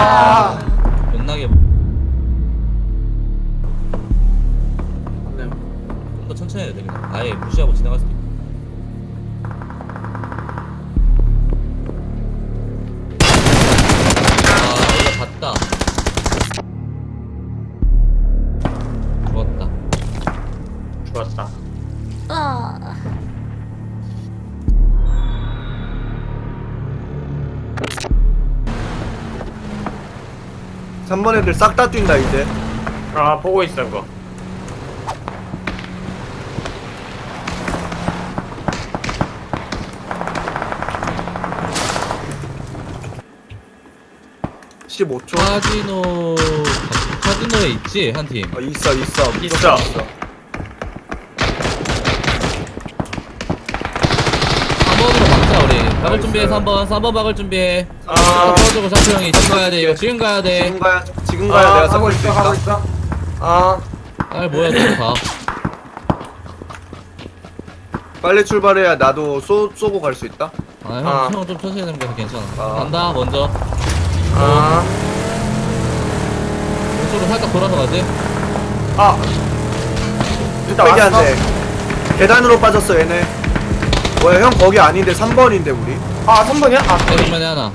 아. 존나게 네. 좀더 천천히 해야 돼 그냥 아예 무시하고 지나갈 수도 있 3번 애들 싹 다 뛴다 이제. 아 보고 있어 그거. 아, 15초. 카지노 카지노에 있지 한 팀? 어, 있어 있어. 있어. 있어 3번으로 박을 나이스. 준비해 3번 3번 박을 준비해 아. 떨어지고 샤프 형이 지금 가야 돼 이거 지금 가야 돼 지금 가야 지금 가야 아, 내가 하고 수 있어 하고 있다 있어. 아 빨리 모여 들어가 빨리 출발해야 나도 쏘, 쏘고 갈 수 있다 아. 아형좀 천천히 하는 게 괜찮아 아. 간다 먼저 아. 왼쪽으로 살짝 돌아서 가지 아. 일단 빼기 왔어. 안 돼 계단으로 빠졌어 얘네 뭐야 형 거기 아닌데 3번인데 우리 아 3번이야? 아 쏘리. 내리만에 하나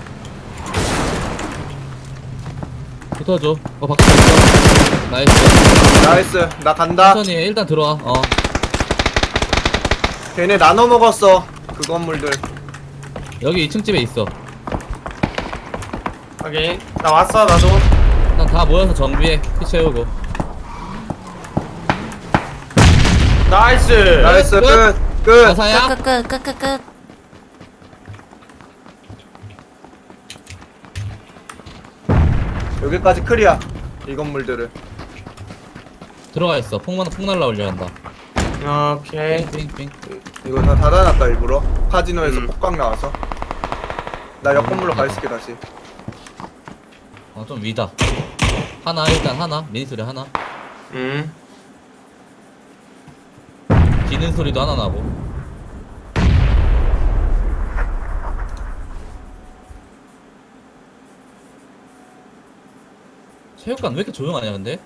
붙어줘 어 있어 나이스 나이스 나 간다 천천히 해. 일단 들어와 어 걔네 나눠 먹었어 그 건물들 여기 2층 집에 있어 확인. 나 왔어 나도. 일단 다 모여서 정비해 피 채우고 나이스. 나이스 끝. 끝 끝. 가사야? 끝끝끝끝끝. 여기까지 클리어 이 건물들을. 들어가 있어. 폭만 폭 날라 올려 한다. 오케이. 삥삥 이거 다 닫아놨다 일부러. 카지노에서 음. 폭각 나와서. 나 옆 건물로 가 있을게 다시. 어좀 위다. 하나 일단 하나. 미니소리 하나. 음. 기는 소리도 하나 나고 체육관 왜 이렇게 조용하냐 근데?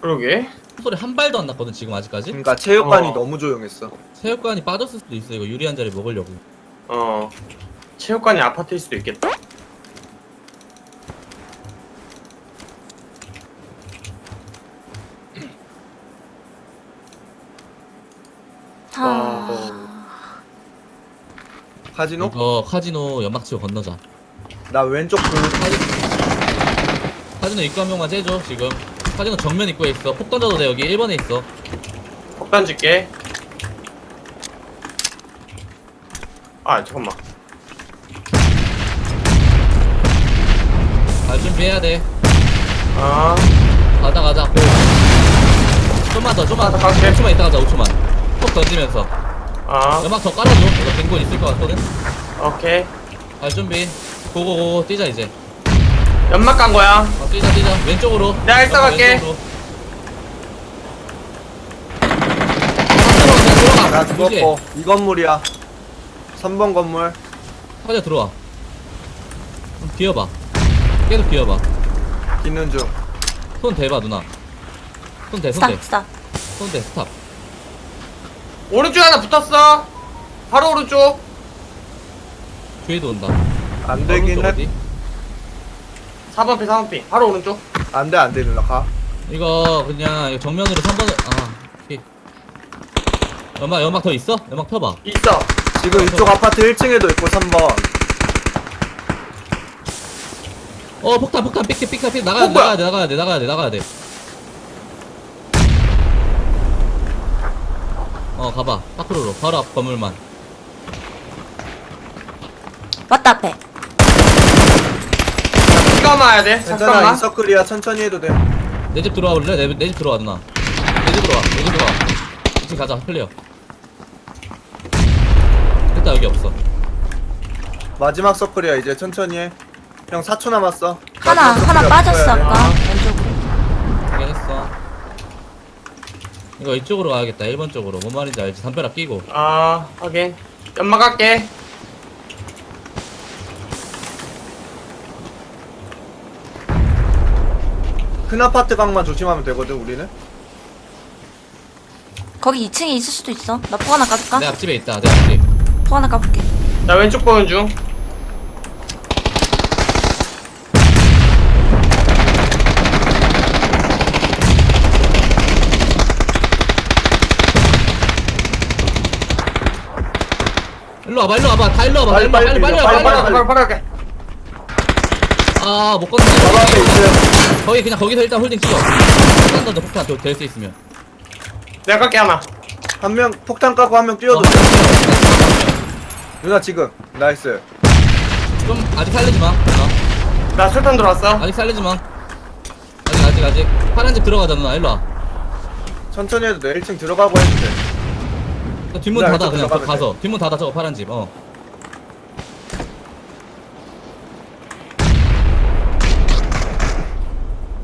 그러게. 소리 한 발도 안 났거든 지금 아직까지? 그러니까 체육관이 어. 너무 조용했어 체육관이 빠졌을 수도 있어 이거 유리한 자리 먹으려고 어. 체육관이 아파트일 수도 있겠다. 카지노? 이거 카지노 연막 치고 건너자. 나 왼쪽 그 카지... 카지노 입구 한 명만 째줘 지금. 카지노 정면 입구에 있어. 폭 던져도 돼 여기. 1번에 있어. 폭 던질게. 아 잠깐만. 갈 준비해야 돼. 아. 가자 가자. 고 좀만 더 좀만 더. 아, 갈게. 5초만 있다 가자 5초만. 폭 던지면서 아. 연막 더 깔아줘 이거 빈곤 있을 것 같거든 오케이. 갈 준비 고고고 뛰자 이제 연막 간 거야. 어, 뛰자 뛰자 왼쪽으로 내가 연막 갈게. 왼쪽으로. 들어가, 들어가. 나? 죽었고 이 건물이야 3번 건물 화자 들어와 좀 기어봐 계속 기어봐 기는 중 손 대봐 누나 손 대, 손 스탑 대, 스탑. 손 대, 스탑 오른쪽 하나 붙었어. 바로 오른쪽. 뒤에도 온다 안 되긴 오른쪽 어디? 4번 피 4번 피. 바로 오른쪽. 해안돼 안 돼 누나 가 이거 그냥 이거 정면으로 3번을 아 오케이 연막 연막 더 있어? 연막 펴봐 있어. 지금 이쪽 아파트 1층에도 있고 3번 어 폭탄 폭탄 삑삑 삑삑 삑 나가야 어, 돼 뭐야? 나가야 돼 나가야 돼 나가야 돼 나가야 돼 어 어, 가봐. 파크로로 바로 앞 건물만. 왔다 앞에. 피가 마야 돼. 괜찮아 잠깐만. 인서클이야. 천천히 해도 돼. 내 집 들어와 볼래? 내 집 들어와 누나. 내 집 들어와 내 집 들어와. 이층 가자 클리어. 됐다 여기 없어. 마지막 서클이야 이제. 천천히 해형 4초 남았어. 하나 마지막 하나 서클이야, 빠졌어 돼. 아까. 왼쪽으로. 확인했어 이거 이쪽으로 가야겠다 1번 쪽으로 뭔 말인지 알지 담벼락 끼고 아 확인. 연막 갈게. 큰 아파트 강만 조심하면 되거든 우리는 거기 2층에 있을 수도 있어. 나포 하나 까줄까? 내 앞집에 있다 내 앞집 포 하나 까볼게. 나 왼쪽 보는 중. 일로 와봐 일로 와봐. 다 일로 와봐 빨리, 빨리 빨리 빨리, 빨리 빨리, 빨리. 바로 할게. 아못 바로 앞에 건너. 있어요 거기 그냥 거기서 일단 홀딩 찍어 폭탄 던져 폭탄 될 수 있으면. 내가 깎게 하나. 한 명 폭탄 깎고 한 명 뛰어도 어, 돼. 누나 지금. 나이스. 좀 아직 살리지 마 누나. 나 술탄 들어왔어. 아직 살리지 마. 아직 아직 아직. 파란 집 들어가자 누나 일로 와. 천천히 해도 돼. 1층 들어가고 해도 돼 저 뒷문 나 닫아 그냥. 들어가면 가서. 뒷문 닫아 저거 파란 집 어.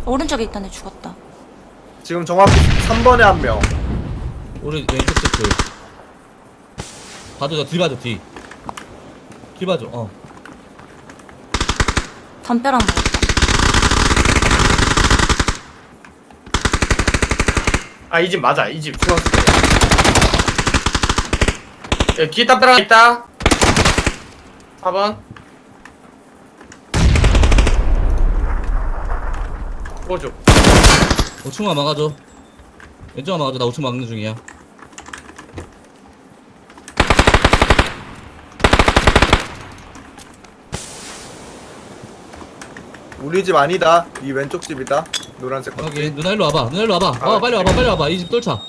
오른쪽에 있던 애 죽었다. 지금 정확히 3번에 한 명. 우리 왼쪽 집들. 봐줘 저뒤 봐줘 뒤 뒤 봐줘 어. 담벼락 먹었다. 아 이 집 맞아. 이 집 중앙. 여기 뒤에 담벼락 있다. 4번. 꼬줘. 5층만 막아줘. 왼쪽만 막아줘. 나 5층 막는 중이야. 우리 집 아니다. 이 왼쪽 집이다. 노란색 거. 여기 누나 일로 와봐. 누나 일로 와봐. 아, 어 빨리 와봐. 빨리 와봐. 이집 뚫자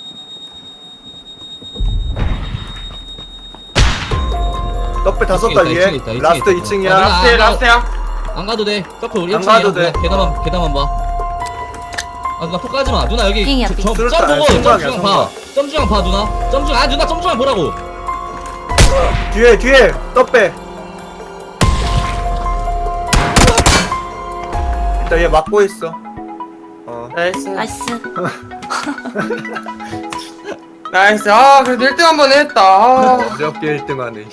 떡배 다 썼다 있다, 위에 있다, 이층에 라스트 있다. 2층이야 어, 내가- 라스트야 아, 라스트야. 안 가도 돼 서클 우리 안 1층이야 가도 돼. 계단만 계단만 봐 아 누나 톡 까지 마 누나 여기 삥이야, 저- 삥. 점, 수류탄, 점 보고 성광이야, 점중앙 봐 점중앙 봐 누나 점중 아 누나 점중앙 보라고 뒤에 뒤에 떡배 일단 얘 막고 있어 어 나이스. 나이스. 나이스. 아 그래도 1등 한 번 했다. 아, 어렵게 1등하네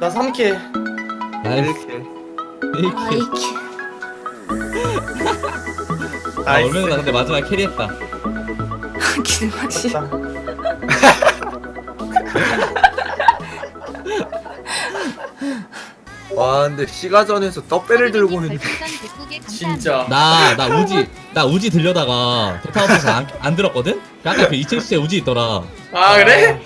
나 3킬. 나이스 이렇게 이렇게 아이키. 아 나이스. 얼마나 나 근데 마지막에 캐리했다 기름막시. 와 근데 시가전에서 떡배를 들고 있는데 진짜. 나, 나 우지, 나 우지 들려다가 대타워에서 안, 안 들었거든? 아까 그 2층 시에 우지 있더라. 아 그래?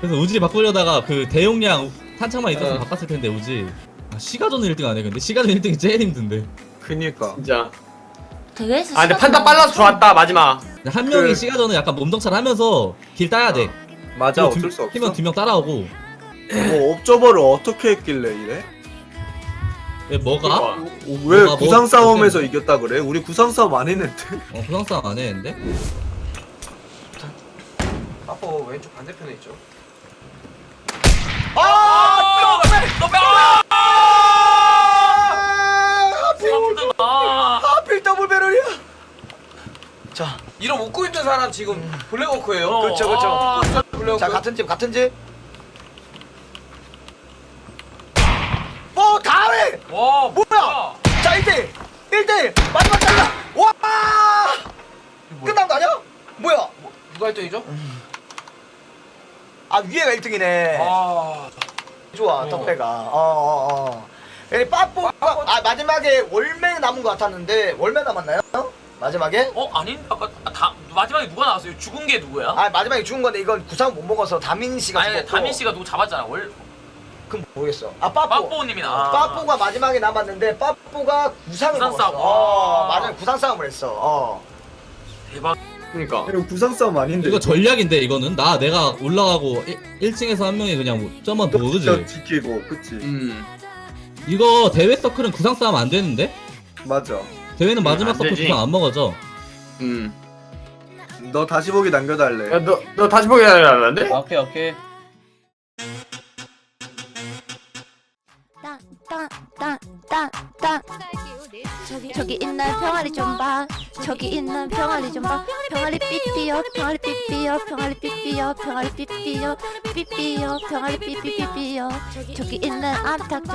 그래서 우지 바꾸려다가 그 대용량 탄창만 있었으면 어. 바꿨을 텐데 우지. 아, 시가전 1등 안 해, 근데 시가전 1등이 제일 힘든데. 그니까 진짜. 대회에서 아 근데 시간 판단 빨라서. 좋았다 마지막. 근데 한 명이 그- 시가전을 약간 몸정찰 하면서 길 따야 돼. 맞아 그리고 어쩔 수 없어 팀은 두명 따라오고. 뭐 옵저버를 어떻게 했길래 이래? 왜 뭐가? 어, 왜 뭐가 뭐 구상 싸움에서 어떻게 이겼다 그래? 우리 구상 싸움 안 했는데 어, 부상 싸움 안 했는데? 아빠 왼쪽 반대편에 있죠. 하필 더블 배럴이야 자, 이름 웃고 있는 사람 지금 블랙워크예요. 어, 그쵸, 그쵸. 아, 블랙워크. 자 같은 집 같은 집 어, 다음에! 와 뭐야? 자, 1대1! 1대1! 마지막 잘라! 와! 끝난 거 아니야? 뭐야? 뭐, 누가 1등이죠? 아, 위에가 1등이네. 아, 좋아, 어. 떡배가. 어, 어, 어. 이 빠뽀가, 아, 마지막에 월매 남은 거 같았는데, 월매 남았나요? 마지막에? 어 아닌 아까 아, 다 마지막에 누가 나왔어요? 죽은 게 누구야? 아, 마지막에 죽은 건데, 이건 구상 못 먹어서 다민 씨가 아니 죽었고. 다민 씨가 누구 잡았잖아. 월 그럼 모르겠어. 아, 빠뽀. 빠뽀님이 나. 빠뽀가 마지막에 남았는데, 빠뽀가 구상을 구상 먹었어. 싸움. 어, 아. 맞아요. 구상 싸움을 했어. 어. 대박. 그러니까. 이거 구상 싸움 아닌데. 이거 전략인데, 이거는? 나, 내가 올라가고 1, 층에서한 명이 그냥 뭐 점만 보고, 그지? 지키고, 그치. 음. 이거 대회 서클은 구상 싸움 안 되는데? 맞아. 대회는 음, 마지막 안 서클 되지. 구상 안 먹어져. 음. 너 다시 보기 남겨달래. 야 너 너 다시 보기 하려는데? 오케이, 오케이. 땅땅땅땅땅 저기 저기 있는 병아리 좀봐 저기 있는 병아리 좀봐 병아리 삐삐요 병아리 삐삐요 병아리 삐삐요 병아리 삐삐요 삐삐요 병아리 삐삐삐삐요 저기 있는 암탉 좀